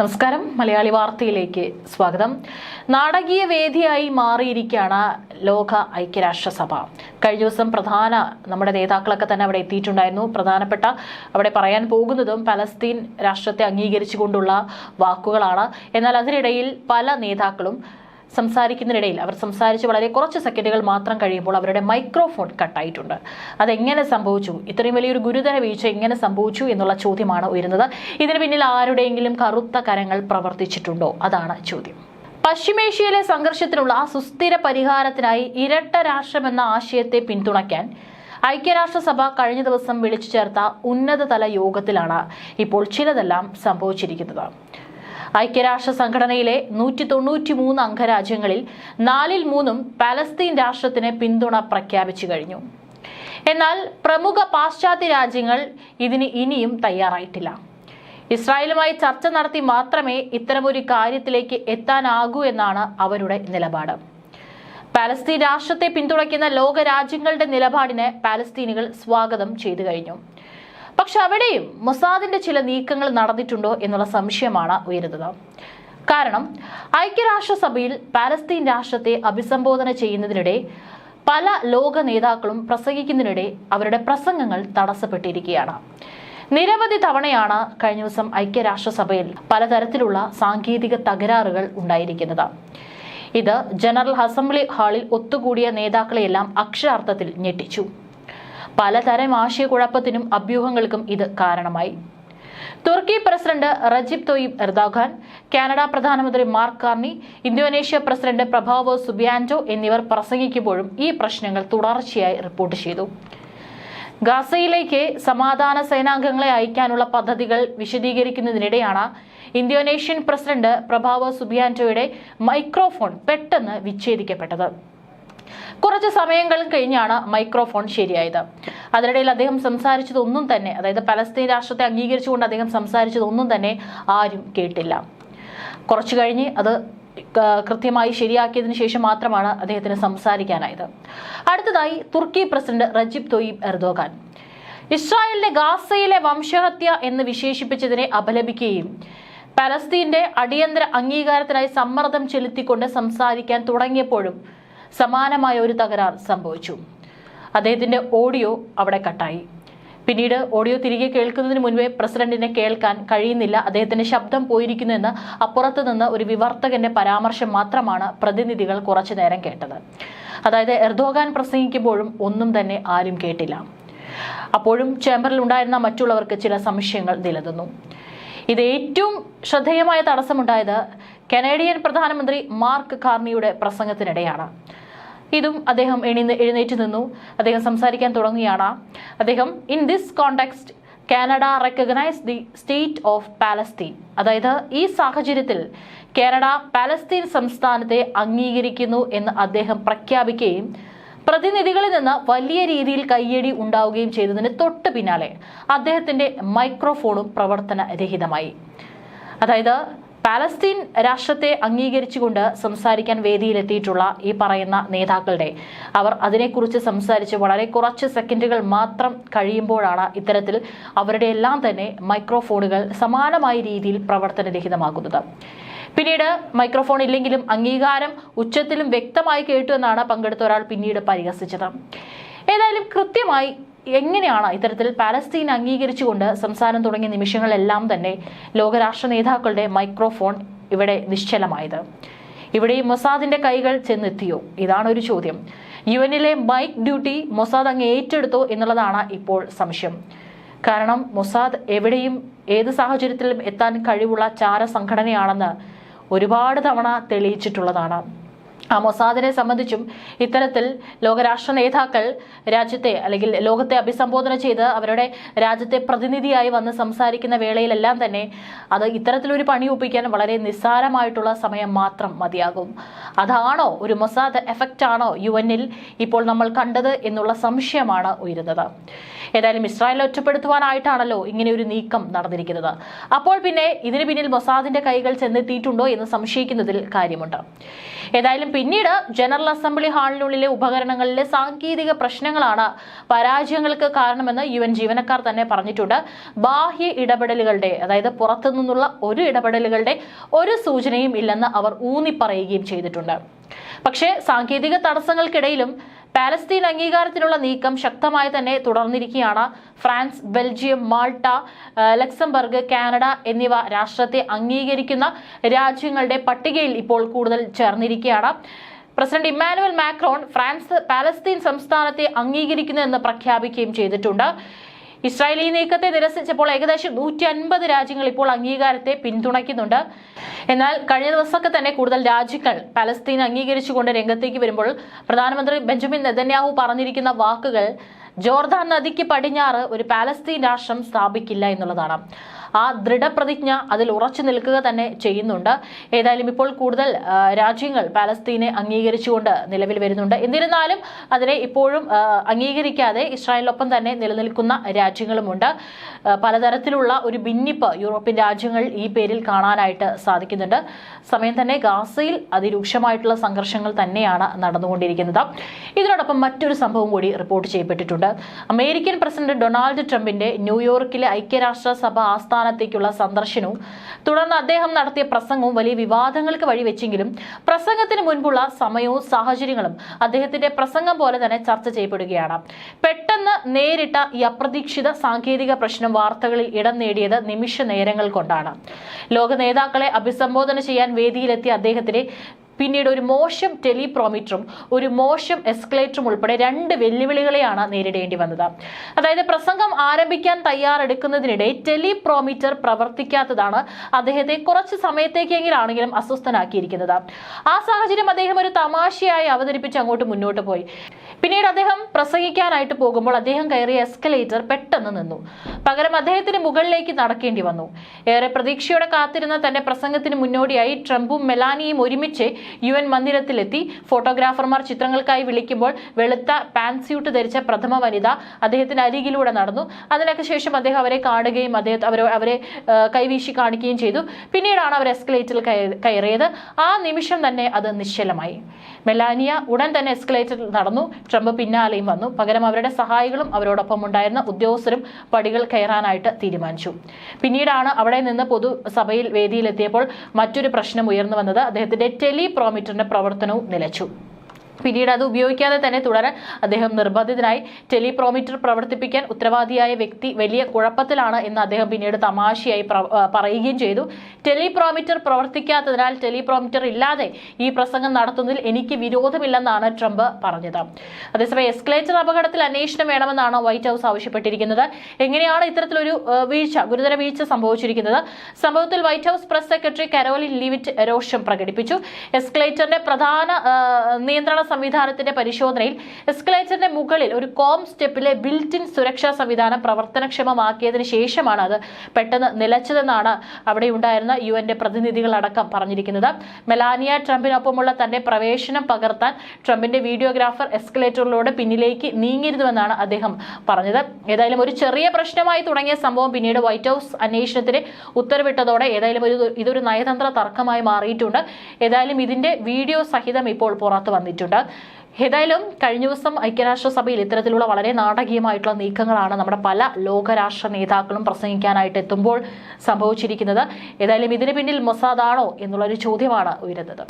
നമസ്കാരം. മലയാളി വാർത്തയിലേക്ക് സ്വാഗതം. നാടകീയ വേദിയായി മാറിയിരിക്കുകയാണ് ലോക ഐക്യരാഷ്ട്രസഭ. കഴിഞ്ഞ ദിവസം പ്രധാന നമ്മുടെ നേതാക്കളൊക്കെ തന്നെ അവിടെ എത്തിയിട്ടുണ്ടായിരുന്നു. പ്രധാനപ്പെട്ട അവിടെ പറയാൻ പോകുന്നതും പലസ്തീൻ രാഷ്ട്രത്തെ അംഗീകരിച്ചുകൊണ്ടുള്ള വാക്കുകളാണ്. എന്നാൽ അതിനിടയിൽ പല നേതാക്കളും സംസാരിക്കുന്നതിനിടയിൽ അവർ സംസാരിച്ച് വളരെ കുറച്ച് സെക്കൻഡുകൾ മാത്രം കഴിയുമ്പോൾ അവരുടെ മൈക്രോഫോൺ കട്ടായിട്ടുണ്ട്. അതെങ്ങനെ സംഭവിച്ചു? ഇത്രയും വലിയൊരു ഗുരുതര വീഴ്ച എങ്ങനെ സംഭവിച്ചു എന്നുള്ള ചോദ്യമാണ് ഉയരുന്നത്. ഇതിന് പിന്നിൽ ആരുടെയെങ്കിലും കറുത്ത കരങ്ങൾ പ്രവർത്തിച്ചിട്ടുണ്ടോ? അതാണ് ചോദ്യം. പശ്ചിമേഷ്യയിലെ സംഘർഷത്തിനുള്ള സുസ്ഥിര പരിഹാരത്തിനായി ഇരട്ട രാഷ്ട്രമെന്ന ആശയത്തെ പിന്തുണയ്ക്കാൻ ഐക്യരാഷ്ട്രസഭ കഴിഞ്ഞ ദിവസം വിളിച്ചു ചേർത്ത ഉന്നതതല യോഗത്തിലാണ് ഇപ്പോൾ ചിലതെല്ലാം സംഭവിച്ചിരിക്കുന്നത്. ഐക്യരാഷ്ട്ര സംഘടനയിലെ നൂറ്റി തൊണ്ണൂറ്റി മൂന്ന് അംഗരാജ്യങ്ങളിൽ നാലിൽ മൂന്നും പലസ്തീൻ രാഷ്ട്രത്തിന് പിന്തുണ പ്രഖ്യാപിച്ചു കഴിഞ്ഞു. എന്നാൽ പ്രമുഖ പാശ്ചാത്യ രാജ്യങ്ങൾ ഇതിന് ഇനിയും തയ്യാറായിട്ടില്ല. ഇസ്രായേലുമായി ചർച്ച നടത്തി മാത്രമേ ഇത്തരമൊരു കാര്യത്തിലേക്ക് എത്താനാകൂ എന്നാണ് അവരുടെ നിലപാട്. പാലസ്തീൻ രാഷ്ട്രത്തെ പിന്തുണയ്ക്കുന്ന ലോകരാജ്യങ്ങളുടെ നിലപാടിനെ പാലസ്തീനികൾ സ്വാഗതം ചെയ്തു കഴിഞ്ഞു. പക്ഷെ അവിടെയും മൊസാദിന്റെ ചില നീക്കങ്ങൾ നടന്നിട്ടുണ്ടോ എന്നുള്ള സംശയമാണ് ഉയരുന്നത്. കാരണം ഐക്യരാഷ്ട്രസഭയിൽ പാലസ്തീൻ രാഷ്ട്രത്തെ അഭിസംബോധന ചെയ്യുന്നതിനിടെ പല ലോക നേതാക്കളും പ്രസംഗിക്കുന്നതിനിടെ അവരുടെ പ്രസംഗങ്ങൾ തടസ്സപ്പെട്ടിരിക്കുകയാണ്. നിരവധി തവണയാണ് കഴിഞ്ഞ ദിവസം ഐക്യരാഷ്ട്രസഭയിൽ പലതരത്തിലുള്ള സാങ്കേതിക തകരാറുകൾ ഉണ്ടായിരിക്കുന്നത്. ഇത് ജനറൽ അസംബ്ലി ഹാളിൽ ഒത്തുകൂടിയ നേതാക്കളെയെല്ലാം അക്ഷരാർത്ഥത്തിൽ ഞെട്ടിച്ചു. പലതരം ആശയക്കുഴപ്പത്തിനും അഭ്യൂഹങ്ങൾക്കും ഇത് കാരണമായി. തുർക്കി president Recep Tayyip Erdogan Canada പ്രധാനമന്ത്രി Mark Carney Indonesia president Prabowo Subianto എന്നിവർ പ്രസംഗിക്കുമ്പോഴും ഈ പ്രശ്നങ്ങൾ തുടർച്ചയായി റിപ്പോർട്ട് ചെയ്തു. ഗാസയിലേക്ക് സമാധാന സേനാംഗങ്ങളെ അയക്കാനുള്ള പദ്ധതികൾ വിശദീകരിക്കുന്നതിനിടെയാണ് ഇന്തോനേഷ്യൻ പ്രസിഡന്റ് പ്രഭാവോ സുബിയാൻഡോയുടെ മൈക്രോഫോൺ പെട്ടെന്ന് വിച്ഛേദിക്കപ്പെട്ടത്. കുറച്ച് സമയങ്ങൾ കഴിഞ്ഞാണ് മൈക്രോഫോൺ ശരിയായത്. അതിനിടയിൽ അദ്ദേഹം സംസാരിച്ചതൊന്നും തന്നെ അതായത് പലസ്തീൻ രാഷ്ട്രത്തെ അംഗീകരിച്ചുകൊണ്ട് അദ്ദേഹം സംസാരിച്ചതൊന്നും തന്നെ ആരും കേട്ടില്ല. കുറച്ചു കഴിഞ്ഞ് അത് കൃത്യമായി ശരിയാക്കിയതിനു ശേഷം മാത്രമാണ് അദ്ദേഹത്തിന് സംസാരിക്കാനായത്. അടുത്തതായി തുർക്കി പ്രസിഡന്റ് റജിബ് തൊയിബ് എർദോഗാൻ. ഇസ്രായേലിന്റെ ഗാസയിലെ വംശഹത്യ എന്ന് വിശേഷിപ്പിച്ചതിനെ അപലപിക്കുകയും പലസ്തീന്റെ അടിയന്തര അംഗീകാരത്തിനായി സമ്മർദ്ദം ചെലുത്തിക്കൊണ്ട് സംസാരിക്കാൻ തുടങ്ങിയപ്പോഴും സമാനമായ ഒരു തകരാർ സംഭവിച്ചു. അദ്ദേഹത്തിന്റെ ഓഡിയോ അവിടെ കട്ടായി. പിന്നീട് ഓഡിയോ തിരികെ കേൾക്കുന്നതിന് മുൻപേ പ്രസിഡന്റിനെ കേൾക്കാൻ കഴിയുന്നില്ല. അദ്ദേഹത്തിന്റെ ശബ്ദം പോയിരിക്കുന്നു അപ്പുറത്ത് നിന്ന് ഒരു വിവർത്തകന്റെ പരാമർശം മാത്രമാണ് പ്രതിനിധികൾ കുറച്ചു നേരം കേട്ടത്. അതായത് എർദോഗാൻ പ്രസംഗിക്കുമ്പോഴും ഒന്നും തന്നെ ആരും കേട്ടില്ല. അപ്പോഴും ചേംബറിൽ ഉണ്ടായിരുന്ന മറ്റുള്ളവർക്ക് ചില സംശയങ്ങൾ നിലനിന്നു. ഇത് ഏറ്റവും ശ്രദ്ധേയമായ തടസ്സമുണ്ടായത് കനേഡിയൻ പ്രധാനമന്ത്രി മാർക്ക് കാർണിയുടെ പ്രസംഗത്തിനിടെയാണ്. ഇതും അദ്ദേഹം എണീന്ന് എഴുന്നേറ്റ് നിന്നു. അദ്ദേഹം സംസാരിക്കാൻ തുടങ്ങുകയാണ്. അദ്ദേഹം in this context Canada recognise the state of Palestine. അതായത് ഈ സാഹചര്യത്തിൽ കാനഡ പാലസ്തീൻ സംസ്ഥാനത്തെ അംഗീകരിക്കുന്നു എന്ന് അദ്ദേഹം പ്രഖ്യാപിക്കുകയും പ്രതിനിധികളിൽ നിന്ന് വലിയ രീതിയിൽ കയ്യടി ഉണ്ടാവുകയും ചെയ്തതിന് തൊട്ട് പിന്നാലെ അദ്ദേഹത്തിന്റെ മൈക്രോഫോണും പ്രവർത്തനരഹിതമായി. അതായത് പാലസ്തീൻ രാഷ്ട്രത്തെ അംഗീകരിച്ചുകൊണ്ട് സംസാരിക്കാൻ വേദിയിലെത്തിയിട്ടുള്ള ഈ പറയുന്ന നേതാക്കളുടെ അവർ അതിനെക്കുറിച്ച് സംസാരിച്ച് വളരെ കുറച്ച് സെക്കൻഡുകൾ മാത്രം കഴിയുമ്പോഴാണ് ഇത്തരത്തിൽ അവരുടെ എല്ലാം തന്നെ മൈക്രോഫോണുകൾ സമാനമായ രീതിയിൽ പ്രവർത്തനരഹിതമാകുന്നത് പിന്നീട് മൈക്രോഫോൺ ഇല്ലെങ്കിലും അംഗീകാരം ഉച്ചത്തിലും വ്യക്തമായി കേട്ടു എന്നാണ് പങ്കെടുത്ത ഒരാൾ പിന്നീട് പരിഹസിച്ചത്. ഏതായാലും കൃത്യമായി എങ്ങനെയാണ് ഇത്തരത്തിൽ പാലസ്തീൻ അംഗീകരിച്ചുകൊണ്ട് സംസാരം തുടങ്ങിയ നിമിഷങ്ങളെല്ലാം തന്നെ ലോകരാഷ്ട്ര നേതാക്കളുടെ മൈക്രോഫോൺ ഇവിടെ നിശ്ചലമായത്? ഇവിടെ ഈ മൊസാദിന്റെ കൈകൾ ചെന്നെത്തിയോ? ഇതാണ് ഒരു ചോദ്യം. യു എന്നിലെ മൈക്ക് ഡ്യൂട്ടി മൊസാദ് അങ്ങ് ഏറ്റെടുത്തോ എന്നുള്ളതാണ് ഇപ്പോൾ സംശയം. കാരണം മൊസാദ് എവിടെയും ഏത് സാഹചര്യത്തിലും എത്താൻ കഴിവുള്ള ചാര സംഘടനയാണെന്ന് ഒരുപാട് തവണ തെളിയിച്ചിട്ടുള്ളതാണ്. ആ മൊസാദിനെ സംബന്ധിച്ചും ഇത്തരത്തിൽ ലോകരാഷ്ട്ര നേതാക്കൾ രാജ്യത്തെ അല്ലെങ്കിൽ ലോകത്തെ അഭിസംബോധന ചെയ്ത് അവരുടെ രാജ്യത്തെ പ്രതിനിധിയായി വന്ന് സംസാരിക്കുന്ന വേളയിലെല്ലാം തന്നെ അത് ഇത്തരത്തിലൊരു പണി ഒപ്പിക്കാൻ വളരെ നിസ്സാരമായിട്ടുള്ള സമയം മാത്രം മതിയാകും. അതാണോ ഒരു മൊസാദ് എഫക്റ്റ് ആണോ യു എന്നിൽ ഇപ്പോൾ നമ്മൾ കണ്ടത് എന്നുള്ള സംശയമാണ് ഉയരുന്നത്. ഏതായാലും ഇസ്രായേലിനെ ഒറ്റപ്പെടുത്തുവാനായിട്ടാണല്ലോ ഇങ്ങനെ ഒരു നീക്കം നടന്നിരിക്കുന്നത്. അപ്പോൾ പിന്നെ ഇതിന് പിന്നിൽ മൊസാദിന്റെ കൈകൾ ചെന്നെത്തിയിട്ടുണ്ടോ എന്ന് സംശയിക്കുന്നതിൽ കാര്യമുണ്ട്. ഏതായാലും പിന്നീട് ജനറൽ അസംബ്ലി ഹാളിനുള്ളിലെ ഉപകരണങ്ങളിലെ സാങ്കേതിക പ്രശ്നങ്ങളാണ് പരാജയങ്ങൾക്ക് കാരണമെന്ന് യു എൻ ജീവനക്കാർ തന്നെ പറഞ്ഞിട്ടുണ്ട്. ബാഹ്യ ഇടപെടലുകളുടെ അതായത് പുറത്തു നിന്നുള്ള ഒരു ഇടപെടലുകളുടെ ഒരു സൂചനയും ഇല്ലെന്ന് അവർ ഊന്നിപ്പറയുകയും ചെയ്തിട്ടുണ്ട്. പക്ഷേ സാങ്കേതിക തടസ്സങ്ങൾക്കിടയിലും പാലസ്തീൻ അംഗീകാരത്തിനുള്ള നീക്കം ശക്തമായി തന്നെ തുടർന്നിരിക്കുകയാണ്. France Belgium Malta Luxembourg Canada എന്നിവ രാഷ്ട്രത്തെ അംഗീകരിക്കുന്ന രാജ്യങ്ങളുടെ പട്ടികയിൽ ഇപ്പോൾ കൂടുതൽ ചേർന്നിരിക്കുകയാണ്. President Emmanuel Macron France Palestine സംസ്ഥാനത്തെ അംഗീകരിക്കുന്നു എന്ന് പ്രഖ്യാപിക്കുകയും ചെയ്തിട്ടുണ്ട്. ഇസ്രായേൽ ഈ നീക്കത്തെ നിരസിച്ചപ്പോൾ ഏകദേശം നൂറ്റി അൻപത് രാജ്യങ്ങൾ ഇപ്പോൾ അംഗീകാരത്തെ പിന്തുണയ്ക്കുന്നുണ്ട്. എന്നാൽ കഴിഞ്ഞ ദിവസമൊക്കെ തന്നെ കൂടുതൽ രാജ്യങ്ങൾ പലസ്തീൻ അംഗീകരിച്ചുകൊണ്ട് രംഗത്തേക്ക് വരുമ്പോൾ പ്രധാനമന്ത്രി ബെഞ്ചമിൻ നെതന്യാഹു പറഞ്ഞിരിക്കുന്ന വാക്കുകൾ ജോർദാൻ നദിക്ക് പടിഞ്ഞാറ് ഒരു പാലസ്തീൻ രാഷ്ട്രം സ്ഥാപിക്കില്ല എന്നുള്ളതാണ്. ആ ദൃഢപ്രതിജ്ഞ അതിൽ ഉറച്ചു നിൽക്കുക തന്നെ ചെയ്യുന്നുണ്ട്. ഏതായാലും ഇപ്പോൾ കൂടുതൽ രാജ്യങ്ങൾ പാലസ്തീനെ അംഗീകരിച്ചുകൊണ്ട് നിലവിൽ വരുന്നുണ്ട്. എന്നിരുന്നാലും അതിനെ ഇപ്പോഴും അംഗീകരിക്കാതെ ഇസ്രായേലിനൊപ്പം തന്നെ നിലനിൽക്കുന്ന രാജ്യങ്ങളുമുണ്ട്. പലതരത്തിലുള്ള ഒരു ഭിന്നിപ്പ് യൂറോപ്യൻ രാജ്യങ്ങൾ ഈ പേരിൽ കാണാനായിട്ട് സാധിക്കുന്നുണ്ട്. സമയം തന്നെ ഗാസയിൽ അതിരൂക്ഷമായിട്ടുള്ള സംഘർഷങ്ങൾ തന്നെയാണ് നടന്നുകൊണ്ടിരിക്കുന്നത്. ഇതിനോടൊപ്പം മറ്റൊരു സംഭവം കൂടി റിപ്പോർട്ട് ചെയ്യപ്പെട്ടിട്ടുണ്ട്. അമേരിക്കൻ പ്രസിഡന്റ് ഡൊണാൾഡ് ട്രംപിന്റെ ന്യൂയോർക്കിലെ ഐക്യരാഷ്ട്രസഭ ആസ്ഥാനത്തേക്കുള്ള സന്ദർശനവും തുടർന്ന് അദ്ദേഹം നടത്തിയ പ്രസംഗവും വലിയ വിവാദങ്ങൾക്ക് വഴിവെച്ചെങ്കിലും പ്രസംഗത്തിന് മുൻപുള്ള സമയവും സാഹചര്യങ്ങളും അദ്ദേഹത്തിന്റെ പ്രസംഗം പോലെ തന്നെ ചർച്ച ചെയ്യപ്പെടുകയാണ്. പെട്ടെന്ന് നേരിട്ട ഈ അപ്രതീക്ഷിത സാങ്കേതിക പ്രശ്നം വാർത്തകളിൽ ഇടം നേടിയത് നിമിഷ നേരങ്ങൾ കൊണ്ടാണ്. ലോക നേതാക്കളെ അഭിസംബോധന ചെയ്യാൻ വേദിയിലെത്തിയ അദ്ദേഹത്തിന് പിന്നീട് ഒരു മോശം ടെലിപ്രോമിറ്ററും ഒരു മോശം എസ്കലേറ്ററും ഉൾപ്പെടെ രണ്ട് വെല്ലുവിളികളെയാണ് നേരിടേണ്ടി വന്നത്. അതായത് പ്രസംഗം ആരംഭിക്കാൻ തയ്യാറെടുക്കുന്നതിനിടെ ടെലിപ്രോമിറ്റർ പ്രവർത്തിക്കാത്തതാണ് അദ്ദേഹത്തെ കുറച്ച് സമയത്തേക്കെങ്കിലാണെങ്കിലും അസ്വസ്ഥനാക്കിയിരിക്കുന്നത്. ആ സാഹചര്യം അദ്ദേഹം ഒരു തമാശയായി അവതരിപ്പിച്ച് അങ്ങോട്ട് മുന്നോട്ട് പോയി. പിന്നീട് അദ്ദേഹം പ്രസംഗിക്കാനായിട്ട് പോകുമ്പോൾ അദ്ദേഹം കയറിയ എസ്കലേറ്റർ പെട്ടെന്ന് നിന്നു. പകരം അദ്ദേഹത്തിന് മുകളിലേക്ക് നടക്കേണ്ടി വന്നു. ഏറെ പ്രതീക്ഷയോടെ കാത്തിരുന്ന തന്റെ പ്രസംഗത്തിന് മുന്നോടിയായി ട്രംപും മെലാനിയും ഒരുമിച്ച് യു എൻ മന്ദിരത്തിലെത്തി. ഫോട്ടോഗ്രാഫർമാർ ചിത്രങ്ങൾക്കായി വിളിക്കുമ്പോൾ വെളുത്ത പാൻസ്യൂട്ട് ധരിച്ച പ്രഥമ വനിത അദ്ദേഹത്തിന് അരികിലൂടെ നടന്നു. അതിനൊക്കെ ശേഷം അദ്ദേഹം അവരെ കാണുകയും അദ്ദേഹം അവരെ അവരെ കൈവീശി കാണിക്കുകയും ചെയ്തു. പിന്നീടാണ് അവർ എസ്കലേറ്ററിൽ കയറിയത്. ആ നിമിഷം തന്നെ അത് നിശ്ചലമായി. മെലാനിയ ഉടൻ തന്നെ എസ്കലേറ്ററിൽ നടന്നു. ട്രംപ് പിന്നാലെയും വന്നു. പകരം അവരുടെ സഹായികളും അവരോടൊപ്പം ഉണ്ടായിരുന്ന ഉദ്യോഗസ്ഥരും പടികൾ കയറാനായിട്ട് തീരുമാനിച്ചു. പിന്നീടാണ് അവിടെ നിന്ന് പൊതുസഭയിൽ വേദിയിലെത്തിയപ്പോൾ മറ്റൊരു പ്രശ്നം ഉയർന്നു വന്നത്. അദ്ദേഹത്തിന്റെ ടെലിപ്രോമീറ്ററിന്റെ പ്രവർത്തനവും നിലച്ചു പിന്നീട് അത് ഉപയോഗിക്കാതെ തന്നെ തുടരാൻ അദ്ദേഹം നിർബന്ധിതനായി. ടെലിപ്രോമിറ്റർ പ്രവർത്തിപ്പിക്കാൻ ഉത്തരവാദിയായ വ്യക്തി വലിയ കുഴപ്പത്തിലാണ് എന്ന് അദ്ദേഹം പിന്നീട് തമാശയായി പറയുകയും ചെയ്തു. ടെലിപ്രോമീറ്റർ പ്രവർത്തിക്കാത്തതിനാൽ ടെലിപ്രോമിറ്റർ ഇല്ലാതെ ഈ പ്രസംഗം നടത്തുന്നതിൽ എനിക്ക് വിരോധമില്ലെന്നാണ് ട്രംപ് പറഞ്ഞത്. അതേസമയം എസ്കലേറ്റർ അപകടത്തിൽ അന്വേഷണം വേണമെന്നാണ് വൈറ്റ് ഹൗസ് ആവശ്യപ്പെട്ടിരിക്കുന്നത്. എങ്ങനെയാണ് ഇത്തരത്തിലൊരു വീഴ്ച ഗുരുതര വീഴ്ച സംഭവിച്ചിരിക്കുന്നത്? സംഭവത്തിൽ White House press secretary Karoline Leavitt രോഷം പ്രകടിപ്പിച്ചു. എസ്കലേറ്ററിന്റെ പ്രധാന നിയന്ത്രണ സംവിധാനത്തിന്റെ പരിശോധനയിൽ എസ്കലേറ്ററിന്റെ മുകളിൽ ഒരു കോം സ്റ്റെപ്പിലെ ബിൽറ്റിൻ സുരക്ഷാ സംവിധാനം പ്രവർത്തനക്ഷമമാക്കിയതിനു ശേഷമാണ് അത് പെട്ടെന്ന് നിലച്ചതെന്നാണ് അവിടെ ഉണ്ടായിരുന്ന യു എന്റെ പ്രതിനിധികളടക്കം പറഞ്ഞിരിക്കുന്നത്. മെലാനിയ ട്രംപിനൊപ്പമുള്ള തന്റെ പ്രവേശനം പകർത്താൻ ട്രംപിന്റെ വീഡിയോഗ്രാഫർ എസ്കലേറ്ററിലൂടെ പിന്നിലേക്ക് നീങ്ങിയിരുന്നുവെന്നാണ് അദ്ദേഹം പറഞ്ഞത്. ഏതായാലും ഒരു ചെറിയ പ്രശ്നമായി തുടങ്ങിയ സംഭവം പിന്നീട് വൈറ്റ് ഹൗസ് അന്വേഷണത്തിന് ഉത്തരവിട്ടതോടെ ഏതായാലും ഒരു ഇതൊരു നയതന്ത്ര തർക്കമായി മാറിയിട്ടുണ്ട്. ഏതായാലും ഇതിന്റെ വീഡിയോ സഹിതം ഇപ്പോൾ പുറത്തു വന്നിട്ടുണ്ട്. ഏതായാലും കഴിഞ്ഞ ദിവസം ഐക്യരാഷ്ട്രസഭയിൽ ഇത്തരത്തിലുള്ള വളരെ നാടകീയമായിട്ടുള്ള നീക്കങ്ങളാണ് നമ്മുടെ പല ലോകരാഷ്ട്ര നേതാക്കളും പ്രസംഗിക്കാനായിട്ട് എത്തുമ്പോൾ സംഭവിച്ചിരിക്കുന്നത്. ഏതായാലും ഇതിന് പിന്നിൽ മൊസാദാണോ എന്നുള്ളൊരു ചോദ്യമാണ് ഉയരുന്നത്.